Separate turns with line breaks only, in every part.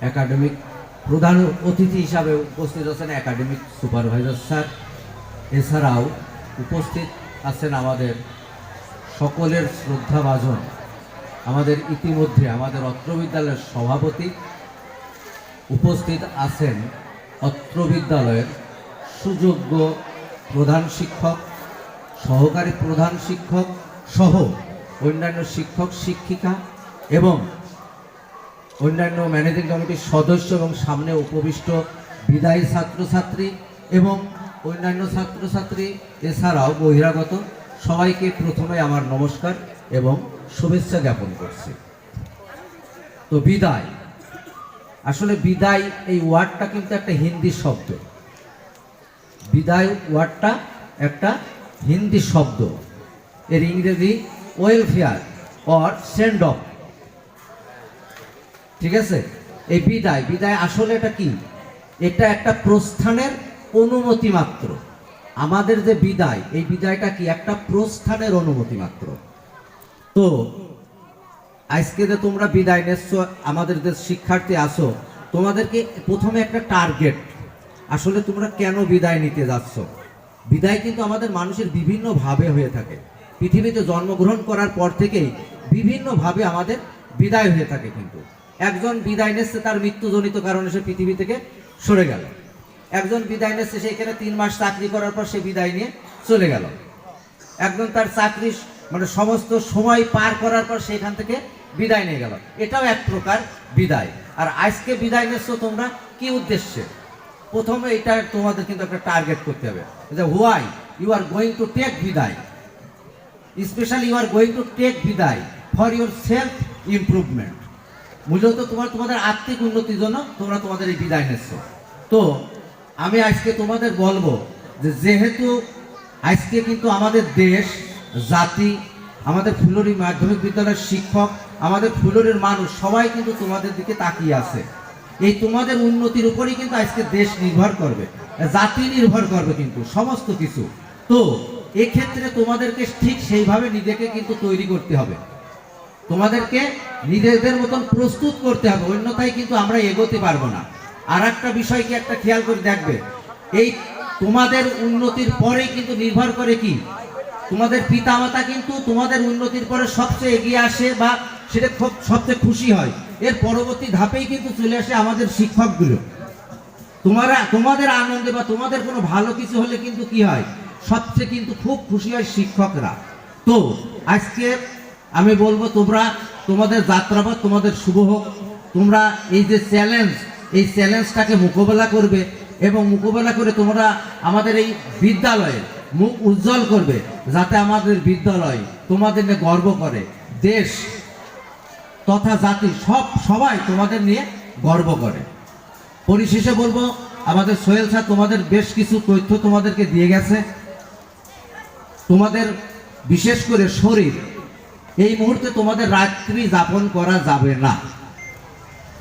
Academic প্রধান অতিথি হিসাবে উপস্থিত আছেন একাডেমিক সুপারভাইজার স্যার। এছাড়াও উপস্থিত আছেন আমাদের সকলের শ্রদ্ধাভাজন, আমাদের ইতিমধ্যে আমাদের অত্র বিদ্যালয়ের সভাপতি উপস্থিত আছেন অত্র বিদ্যালয়ের সুযোগ্য প্রধান শিক্ষক, সহকারী প্রধান শিক্ষক সহ অন্যান্য শিক্ষক, শিক্ষিকা এবং অন্যান্য ম্যানেজিং কমিটির সদস্য এবং সামনে উপবিষ্ট বিদায়ী ছাত্রছাত্রী এবং অন্যান্য ছাত্রছাত্রী, এছাড়াও বহিরাগত, সবাইকে প্রথমে আমার নমস্কার এবং শুভেচ্ছা জ্ঞাপন করছি। তো বিদায়। আসলে বিদায় এই ওয়ার্ডটা কিন্তু একটা হিন্দি শব্দ। বিদায় ওয়ার্ডটা একটা হিন্দি শব্দ। এর ইংরেজি ওয়েলফেয়ার অর সেন্ড অফ ঠিক আছে? এই বিদায় বিদায় আসলে এটা কি? এটা একটা প্রস্থানের অনুমতি মাত্র। আমাদের যে বিদায়, এই বিদায়টা কি? একটা প্রস্থানের অনুমতি মাত্র। তো, আজকে যে তোমরা বিদায় নিচ্ছ, আমাদের যে শিক্ষার্থী আসো তোমাদেরকে প্রথমে একটা টার্গেট। আসলে তোমরা কেন বিদায় নিতে যাচ্ছ? বিদায় কিন্তু আমাদের মানুষের বিভিন্ন ভাবে হয়ে থাকে। পৃথিবীতে জন্মগ্রহণ করার পর থেকেই বিভিন্নভাবে আমাদের বিদায় হয়ে থাকে কিন্তু। একজন বিদায় নিচ্ছে তার মৃত্যুজনিত কারণে সে পৃথিবী থেকে সরে গেল। একজন বিদায় নিচ্ছে সেখানে তিন মাস চাকরি করার পর সে বিদায় নিয়ে চলে গেল। একজন তার চাকরি মানে সমস্ত সময় পার করার পর সেখান থেকে বিদায় নিয়ে গেল। এটাও এক প্রকার বিদায়। আর আজকে বিদায় নিচ্ছ তোমরা কি উদ্দেশ্যে? প্রথমে এটা তোমাদের কিন্তু একটা টার্গেট করতে হবে যে why you are going to take বিদায়। Specially you are going to take বিদায় ফর ইউর সেলফ ইমপ্রুভমেন্ট মূলত তোমার তোমাদের আর্থিক উন্নতির জন্য তোমরা তোমাদের এই বিদায় নিচ্ছ। তো, আমি আজকে তোমাদের বলব যে যেহেতু আজকে কিন্তু আমাদের দেশ, জাতি, আমাদের ফুলরি মাধ্যমিক বিদ্যালয়ের শিক্ষক, আমাদের ফুলরির মানুষ সবাই কিন্তু তোমাদের দিকে তাকিয়ে আছে। এই তোমাদের উন্নতির উপরেই কিন্তু আজকে দেশ নির্ভর করবে, জাতি নির্ভর করবে কিন্তু, সমস্ত কিছু। তো, এক্ষেত্রে তোমাদেরকে ঠিক সেইভাবে নিজেকে কিন্তু তৈরি করতে হবে। তোমাদেরকে নিজেদের মতন প্রস্তুত করতে হবে, অন্যথায় কিন্তু আমরা এগোতে পারব না। আর একটা বিষয় কি একটা খেয়াল করে দেখবে, এই তোমাদের উন্নতির পরেই কিন্তু নির্ভর করে কি? তোমাদের পিতামাতা কিন্তু তোমাদের উন্নতির পরে সবচেয়ে এগিয়ে আসে বা সেটা খুব সবচেয়ে খুশি হয়। এর পরবর্তী ধাপেই কিন্তু চলে আসে আমাদের শিক্ষকগুলো। তোমারা, তোমাদের আনন্দে বা তোমাদের কোনো ভালো কিছু হলে কিন্তু কি হয়? সবচেয়ে কিন্তু খুব খুশি হয় শিক্ষকরা। তো, আজকে আমি বলব তোমরা, তোমাদের যাত্রাপথ তোমাদের শুভ হোক। তোমরা এই যে চ্যালেঞ্জ এই চ্যালেঞ্জটাকে মোকাবেলা করবে এবং মোকাবেলা করে তোমরা আমাদের এই বিদ্যালয়ের মুখ উজ্জ্বল করবে, যাতে আমাদের বিদ্যালয় তোমাদের নিয়ে গর্ব করে। দেশ তথা জাতি সব, সবাই তোমাদের নিয়ে গর্ব করে। পরিশেষে বলব, আমাদের সোহেল স্যার, তোমাদের বেশ কিছু তথ্য তোমাদেরকে দিয়ে গেছে। তোমাদের বিশেষ করে শরীর এই মুহূর্তে তোমাদের রাত্রি যাপন করা যাবে না।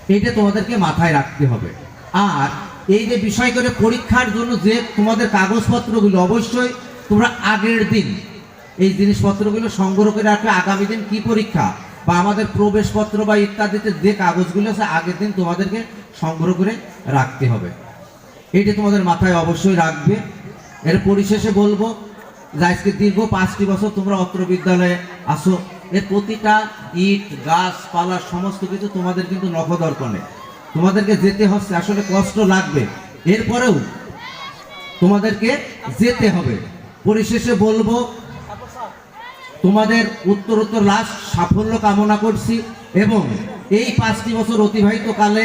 এটা তোমাদেরকে মাথায় রাখতে হবে। আর এই যে বিষয় করে পরীক্ষার জন্য যে তোমাদের কাগজপত্রগুলো, অবশ্যই তোমরা আগের দিন এই জিনিসপত্রগুলো সংগ্রহ করে রাখবে। আগামী দিন কি পরীক্ষা? বা আমাদের প্রবেশপত্র বা ইত্যাদিতে যে কাগজগুলো আছে, আগের দিন তোমাদেরকে সংগ্রহ করে রাখতে হবে। এইটা তোমাদের মাথায় অবশ্যই রাখবে। এর পরিশেষে বলব যে আজকে দীর্ঘ পাঁচটি বছর তোমরা অত্র বিদ্যালয়ে আসো। এর প্রতিটা ইট গাছপালা সমস্ত কিছু তোমাদের কিন্তু নখদর্পণে তোমাদেরকে যেতে হচ্ছে, আসলে কষ্ট লাগবে। এরপরেও তোমাদেরকে যেতে হবে। পরিশেষে বলব, তোমাদের উত্তরোত্তর লাশ, সাফল্য কামনা করছি এবং এই পাঁচটি বছর অতিবাহিত কালে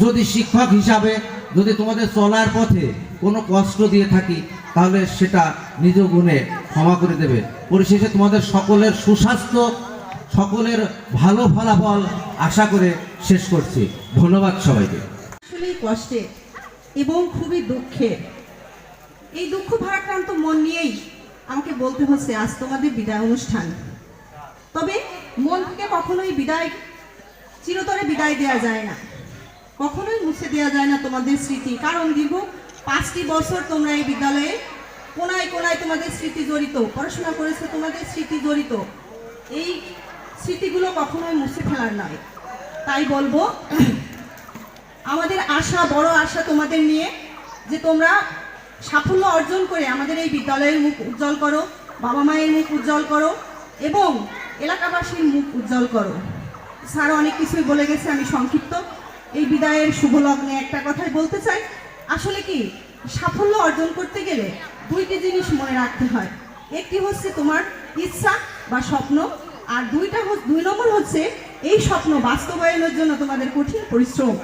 যদি শিক্ষক হিসাবে যদি তোমাদের চলার পথে কোনো কষ্ট দিয়ে থাকি, তাহলে সেটা নিজ গুণে ক্ষমা করে দেবে। পরিশেষে তোমাদের সকলের সুস্বাস্থ্য সকলের ভালো ফলাফল আশা করে শেষ করছি। ধন্যবাদ সবাইকে।
আসলেই কষ্টের এবং খুবই দুঃখের এই দুঃখ ভারাক্রান্ত মন নিয়েই আমাকে বলতে হচ্ছে, আজ তোমাদের বিদায় অনুষ্ঠান। তবে মন থেকে কখনোই বিদায়, চিরতরে বিদায় দেওয়া যায় না। কখনোই মুছে দেওয়া যায় না তোমাদের স্মৃতি। কারণ দীর্ঘ পাঁচটি বছর তোমরা এই বিদ্যালয়ে কোনায় কোনায় তোমাদের স্মৃতি জড়িত, পড়াশোনা করেছে, তোমাদের স্মৃতি জড়িত। এই স্মৃতিগুলো কখনোই মুছে ফেলার নয়। তাই বলব, আমাদের আশা, বড় আশা তোমাদের নিয়ে যে তোমরা সাফল্য অর্জন করে আমাদের এই বিদ্যালয়ের মুখ উজ্জ্বল করো, বাবা মায়ের মুখ উজ্জ্বল করো এবং এলাকাবাসীর মুখ উজ্জ্বল করো। স্যার অনেক কিছুই বলে গেছে, আমি সংক্ষিপ্ত। এই বিদায়ের শুভ লগ্নে একটা কথাই বলতে চাই। আসলে কি, সাফল্য অর্জন করতে গেলে দুইটি জিনিস মনে রাখতে হয়। একটি হচ্ছে তোমার ইচ্ছা বা স্বপ্ন আর দুইটা দুই নম্বর হচ্ছে, এই স্বপ্ন বাস্তবায়নের জন্য তোমাদের কঠিন পরিশ্রম।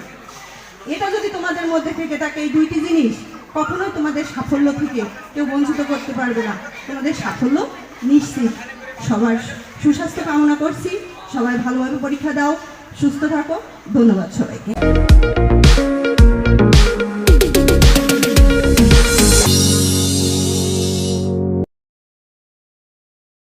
এটা যদি তোমাদের মধ্যে থেকে থাকে এই দুইটি জিনিস, কখনোই তোমাদের সাফল্য থেকে কেউ বঞ্চিত করতে পারবে না। তোমাদের সাফল্য নিশ্চিত। সবার সুস্বাস্থ্য কামনা করছি। সবাই ভালোভাবে পরীক্ষা দাও, সুস্থ থাকো। ধন্যবাদ সবাইকে।